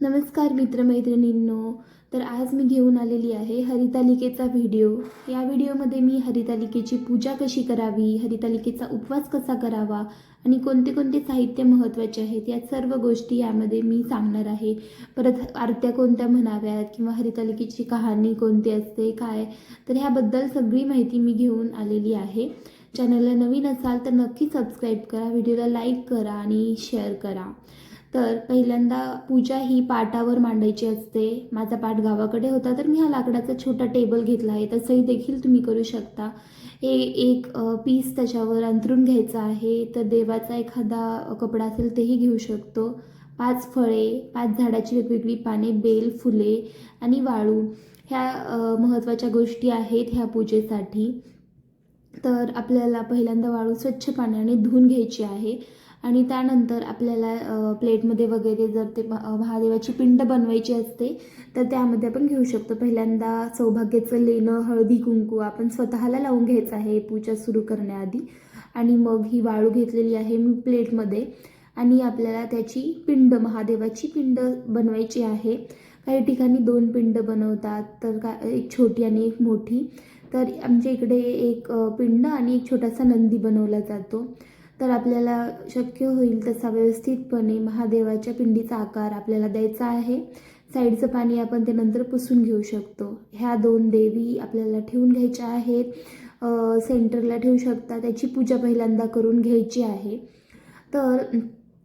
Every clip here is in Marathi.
नमस्कार मित्रमैत्रिणींनो तर आज मी घेऊन आलेली आहे हरितालिकेचा व्हिडिओ. या व्हिडिओमध्ये मी हरितालिकेची पूजा कशी करावी हरितालिकेचा उपवास कसा करावा आणि कोणते कोणते साहित्य महत्त्वाचे आहेत या सर्व गोष्टी यामध्ये मी सांगणार आहे. परत आरत्या कोणत्या म्हणाव्यात किंवा हरितालिकेची कहाणी कोणती असते काय? तर ह्याबद्दल सगळी माहिती मी घेऊन आलेली आहे. चॅनलला नवीन असाल तर नक्की सबस्क्राईब करा व्हिडिओला लाईक करा आणि शेअर करा. तर पहिल्यांदा पूजा ही पाटावर मांडायची असते. माझा पाट गावाकडे होता तर मी हा लाकडाचा छोटा टेबल घेतला आहे. तसंही देखील तुम्ही करू शकता. हे एक पीस त्याच्यावर अंतरून घ्यायचा आहे. तर देवाचा एखादा कपडा असेल तेही घेऊ शकतो. पाच फळे पाच झाडाची वेगवेगळी पाने बेल फुले आणि वाळू ह्या महत्त्वाच्या गोष्टी आहेत ह्या पूजेसाठी. तर आपल्याला पहिल्यांदा वाळू स्वच्छ पाण्याने धुवून घ्यायची आहे. आणि त्यानंतर आपल्याला प्लेटमध्ये वगैरे जर ते महादेवाची पिंड बनवायची असते तर त्यामध्ये आपण घेऊ शकतो. पहिल्यांदा सौभाग्याचं लेणं हळदी कुंकू आपण स्वतःला लावून घ्यायचं आहे पूजा सुरू करण्याआधी. आणि मग ही वाळू घेतलेली आहे मी प्लेटमध्ये. आणि आपल्याला त्याची पिंड महादेवाची पिंड बनवायची आहे. काही ठिकाणी दोन पिंड बनवतात तर का एक छोटी आणि एक मोठी. तर आमच्या इकडे एक पिंड आणि एक छोटासा नंदी बनवला जातो. तर आपल्याला शक्य होईल तसा व्यवस्थितपणे महादेवाच्या पिंडीचा आकार आपल्याला द्यायचा आहे. साईडचं पाणी आपण ते नंतर पुसून घेऊ शकतो. ह्या दोन देवी आपल्याला ठेवून घ्यायच्या आहेत. सेंटरला ठेवू शकता. त्याची पूजा पहिल्यांदा करून घ्यायची आहे. तर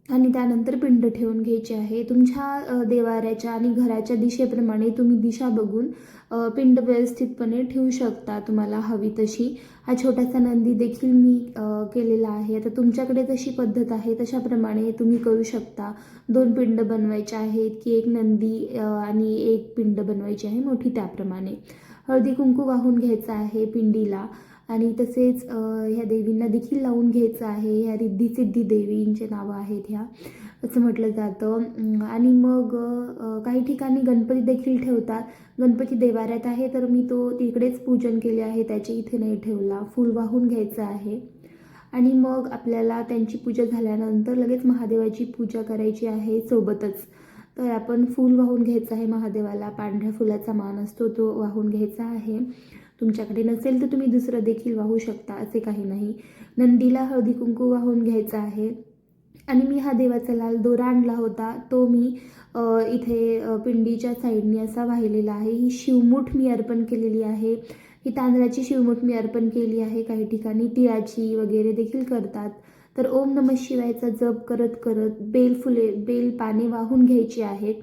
आणि त्यानंतर पिंड ठेवून घ्यायची आहे. तुमच्या देवाऱ्याच्या आणि घराच्या दिशेप्रमाणे तुम्ही दिशा बघून पिंड व्यवस्थितपणे ठेवू शकता तुम्हाला हवी तशी. हा छोटासा नंदी देखील मी केलेला आहे. आता तुमच्याकडे जशी पद्धत आहे तशाप्रमाणे तुम्ही करू शकता. दोन पिंड बनवायचे आहेत की एक नंदी आणि एक पिंड बनवायची आहे मोठी त्याप्रमाणे. हळदी कुंकू वाहून घ्यायचं आहे पिंडीला. आणि तसेच ह्या देवींना देखील लावून घ्यायचं आहे. ह्या रिद्धी सिद्धी देवींचे नावं आहेत ह्या असं म्हटलं जातं. आणि मग काही ठिकाणी गणपती देखील ठेवतात. गणपती देवाऱ्यात आहे तर मी तो तिकडेच पूजन केले आहे. त्याचे इथे नाही ठेवला. फूल वाहून घ्यायचं आहे. आणि मग आपल्याला त्यांची पूजा झाल्यानंतर लगेच महादेवाची पूजा करायची आहे सोबतच. तर आपण फूल वाहून घ्यायचं आहे महादेवाला. पांढऱ्या फुलाचा मान असतो तो वाहून घ्यायचा आहे. तुमच्याकडे नसेल तर तुम्ही दुसरं देखील वाहू शकता असे काही नाही. नंदीला हळदी कुंकू वाहून घ्यायचं आहे. आणि मी हा देवाचा लाल दोरा आणला होता. तो मी इथे पिंडीच्या साईडने असा वाहिलेला आहे. ही शिवमूठ मी अर्पण केलेली आहे. ही तांदळाची शिवमूठ मी अर्पण केली आहे. काही ठिकाणी तिळाची वगैरे देखील करतात. तर ओम नम शिवायचा जप करत करत बेल फुले बेल पाने वाहून घ्यायची आहेत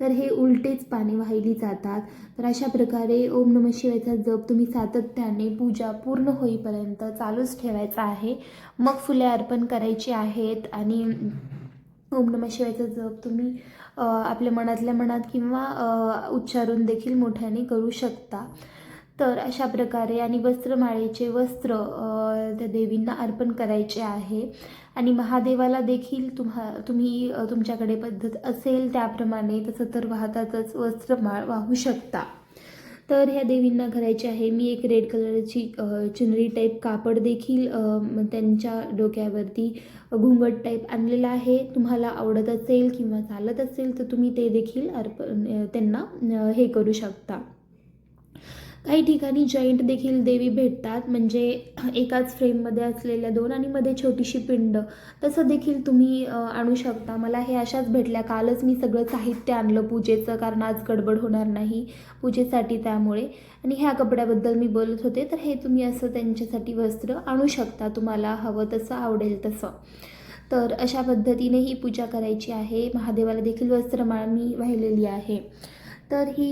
तर हे उलटेच पाने वाहिली जातात. तर अशा प्रकारे ओम नम शिवायचा जप तुम्ही सातत्याने पूजा पूर्ण होईपर्यंत चालूच ठेवायचा आहे. मग फुले अर्पण करायची आहेत आणि ओम नम शिवायचा जप तुम्ही आपल्या मनातल्या मनात किंवा उच्चारून देखील मोठ्याने करू शकता. तर अशा प्रकारे आणि वस्त्रमाळेचे वस्त्र त्या देवींना अर्पण करायचे आहे. आणि महादेवाला देखील तुम्हा तुम्ही तुमच्याकडे पद्धत असेल त्याप्रमाणे तसं तर वाहतातच वस्त्रमाळ वाहू शकता. तर ह्या देवींना करायचे आहे. मी एक रेड कलरची चुनरी टाईप कापड देखील त्यांच्या डोक्यावरती घुंगट टाईप आणलेला आहे. तुम्हाला आवडत असेल किंवा चालत असेल तर तुम्ही ते देखील अर्पण त्यांना हे करू शकता. काही ठिकाणी जॉईंट देखील देवी भेटतात. म्हणजे एकाच फ्रेममध्ये असलेल्या दोन आणि मध्ये छोटीशी पिंड. तसं देखील तुम्ही आणू शकता. मला हे अशाच भेटल्या. कालच मी सगळं साहित्य आणलं पूजेचं कारण आज गडबड होणार नाही पूजेसाठी त्यामुळे. आणि ह्या कपड्याबद्दल मी बोलत होते. तर हे तुम्ही असं त्यांच्यासाठी वस्त्र आणू शकता. तुम्हाला हवं तसं आवडेल तसं. तर अशा पद्धतीने ही पूजा करायची आहे. महादेवाला देखील वस्त्रमाळ मी वाहिलेली आहे. तर ही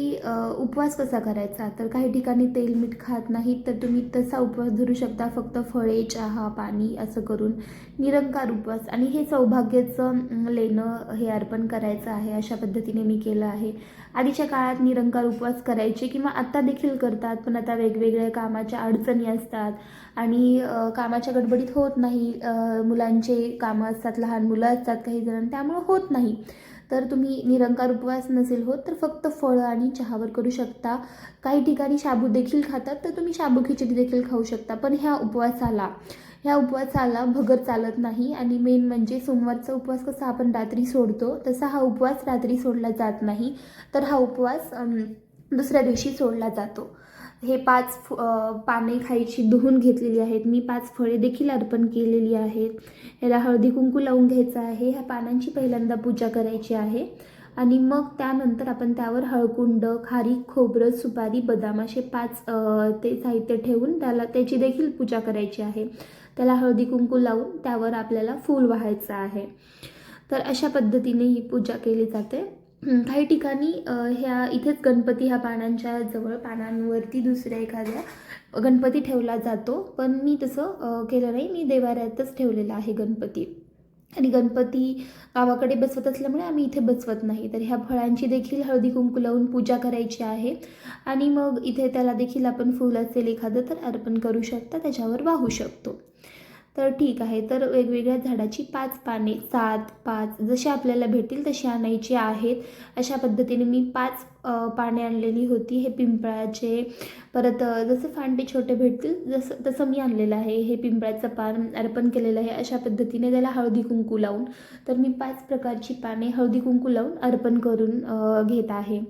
उपवास कसा करायचा? तर काही ठिकाणी तेल मीठ खात नाहीत तर तुम्ही तसा उपवास धरू शकता. फक्त फळे चहा पाणी असं करून निरंकार उपवास. आणि हे सौभाग्याचं लेणं हे अर्पण करायचं आहे अशा पद्धतीने मी केलं आहे. आधीच्या काळात निरंकार उपवास करायचे किंवा आत्ता देखील करतात पण आता वेगवेगळ्या कामाच्या अडचणी असतात. आणि कामाच्या गडबडीत होत नाही मुलांचे कामं असतात लहान मुलं असतात काही जण त्यामुळं होत नाही. तर तुम्ही निरंकार उपवास नसेल होत तर फक्त फळं आणि चहावर करू शकता. काही ठिकाणी शाबू देखील खातात तर तुम्ही शाबू खिचडी देखील खाऊ शकता. पण ह्या उपवासाला ह्या उपवासाला भगर चालत नाही. आणि मेन म्हणजे सोमवारचा उपवास कसा आपण रात्री सोडतो तसा हा उपवास रात्री सोडला जात नाही. तर हा उपवास दुसऱ्या दिवशी सोडला जातो. हे पाच फ- पाने खायची धुवून घेतलेली आहेत. मी पाच फळे देखील अर्पण केलेली आहेत. याला हळदी कुंकू लावून घ्यायचं आहे. ह्या पानांची पहिल्यांदा पूजा करायची आहे. आणि मग त्यानंतर आपण त्यावर हळकुंड खारीक खोबरं सुपारी बदाम असे पाच ते साहित्य ठेवून त्याला त्याची देखील पूजा करायची आहे. त्याला हळदी कुंकू लावून त्यावर आपल्याला फूल वाहायचं आहे. तर अशा पद्धतीने ही पूजा केली जाते. काही ठिकाणी ह्या इथेच गणपती ह्या पानांच्या जवळ पानांवरती दुसऱ्या एखाद्या गणपती ठेवला जातो. पण मी तसं केलं नाही. मी देवाऱ्यातच ठेवलेला आहे गणपती. आणि गणपती गावाकडे बसवत असल्यामुळे आम्ही इथे बसवत नाही. तर ह्या फळांची देखील हळदी कुंकू लावून पूजा करायची आहे. आणि मग इथे त्याला देखील आपण फूल असेल एखादं तर अर्पण करू शकता. त्याच्यावर वाहू शकतो. तर ठीक आहे. तर वेगवेगळ्या झाडाची पाच पाने सात पाच जशी आपल्याला भेटतील तशी आणायची आहेत. अशा पद्धतीने मी पाच पाने आणलेली होती. हे पिंपळाचे. परत जसे फांडे छोटे भेटतील जसं तसं मी आणलेलं आहे. हे पिंपळाचं पान अर्पण केलेलं आहे. अशा पद्धतीने त्याला हळदी कुंकू लावून. तर मी पाच प्रकारची पाने हळदी कुंकू लावून अर्पण करून घेत आहे.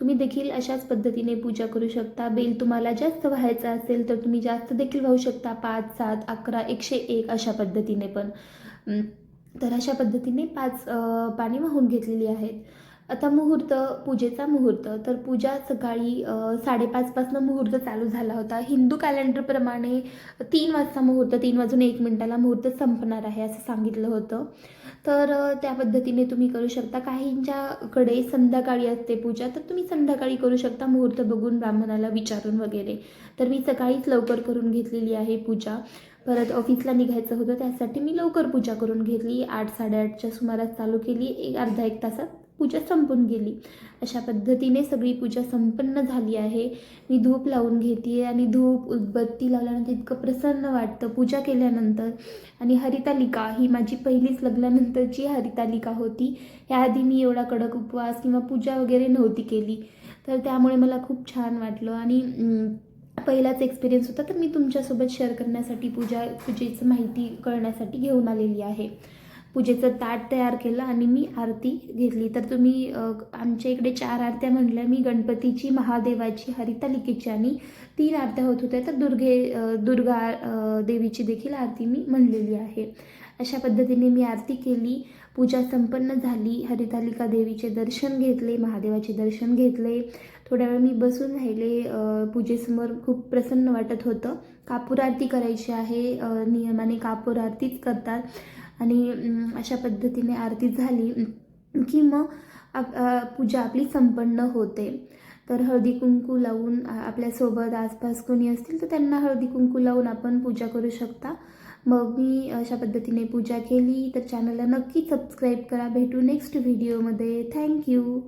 तुम्ही देखील अशाच पद्धतीने पूजा करू शकता. बेल तुम्हाला जास्त व्हायचं असेल तर तुम्ही जास्त देखील वाहू शकता. पाच सात अकरा एकशे एक अशा पद्धतीने पण. तर अशा पद्धतीने पाच पाणी पाने वाहून घेतलेली आहेत. आता मुहूर्त पूजेचा मुहूर्त तर पूजा सकाळी साडेपाचपासनं मुहूर्त चालू झाला होता. हिंदू कॅलेंडरप्रमाणे तीन वाजता मुहूर्त तीन वाजून एक मिनिटाला मुहूर्त संपणार आहे असं सांगितलं होतं. तर त्या पद्धतीने तुम्ही करू शकता. काहींच्याकडे संध्याकाळी असते पूजा तर तुम्ही संध्याकाळी करू शकता मुहूर्त बघून ब्राह्मणाला विचारून वगैरे. तर मी सकाळीच लवकर करून घेतलेली आहे पूजा. परत ऑफिसला निघायचं होतं त्यासाठी मी लवकर पूजा करून घेतली. आठ साडेआठच्या सुमारास चालू केली. एक अर्धा एक तासात पूजा संपून गेली. अशा पद्धतीने सगळी पूजा संपन्न झाली आहे. मी धूप लावून घेते आणि धूप उदबत्ती लावल्यानंतर इतकं प्रसन्न वाटतं पूजा केल्यानंतर. आणि हरितालिका ही माझी पहिलीच लग्नानंतरची हरितालिका होती. ह्याआधी मी एवढा कडक उपवास किंवा पूजा वगैरे नव्हती केली. तर त्यामुळे मला खूप छान वाटलं. आणि पहिलाच एक्सपिरियन्स होता. तर मी तुमच्यासोबत शेअर करण्यासाठी पूजा पूजेचं माहिती कळण्यासाठी घेऊन आलेली आहे. पूजेचं ताट तयार केलं आणि मी आरती घेतली. तर तुम्ही आमच्या इकडे चार आरत्या म्हणल्या. मी गणपतीची महादेवाची हरितालिकेची आणि तीन आरत्या होत होत्या. तर दुर्गे दुर्गा देवीची देखील आरती मी म्हणलेली आहे. अशा पद्धतीने मी आरती केली. पूजा संपन्न झाली. हरितालिका देवीचे दर्शन घेतले महादेवाचे दर्शन घेतले. थोड्या वेळ मी बसून राहिले. पूजेसमोर खूप प्रसन्न वाटत होतं. कापूर आरती करायची आहे. नियमाने कापूर आरतीच करतात. आणि अशा पद्धतीने आरती झाली की मग आप- पूजा आपली संपन्न होते. तर हळदी कुंकू लावून आपल्यासोबत आसपास कोणी असतील तर त्यांना हळदी कुंकू लावून आपण पूजा करू शकता. मग मी अशा पद्धतीने पूजा केली. तर चॅनलला नक्की सबस्क्राईब करा. भेटू नेक्स्ट व्हिडिओमध्ये थँक्यू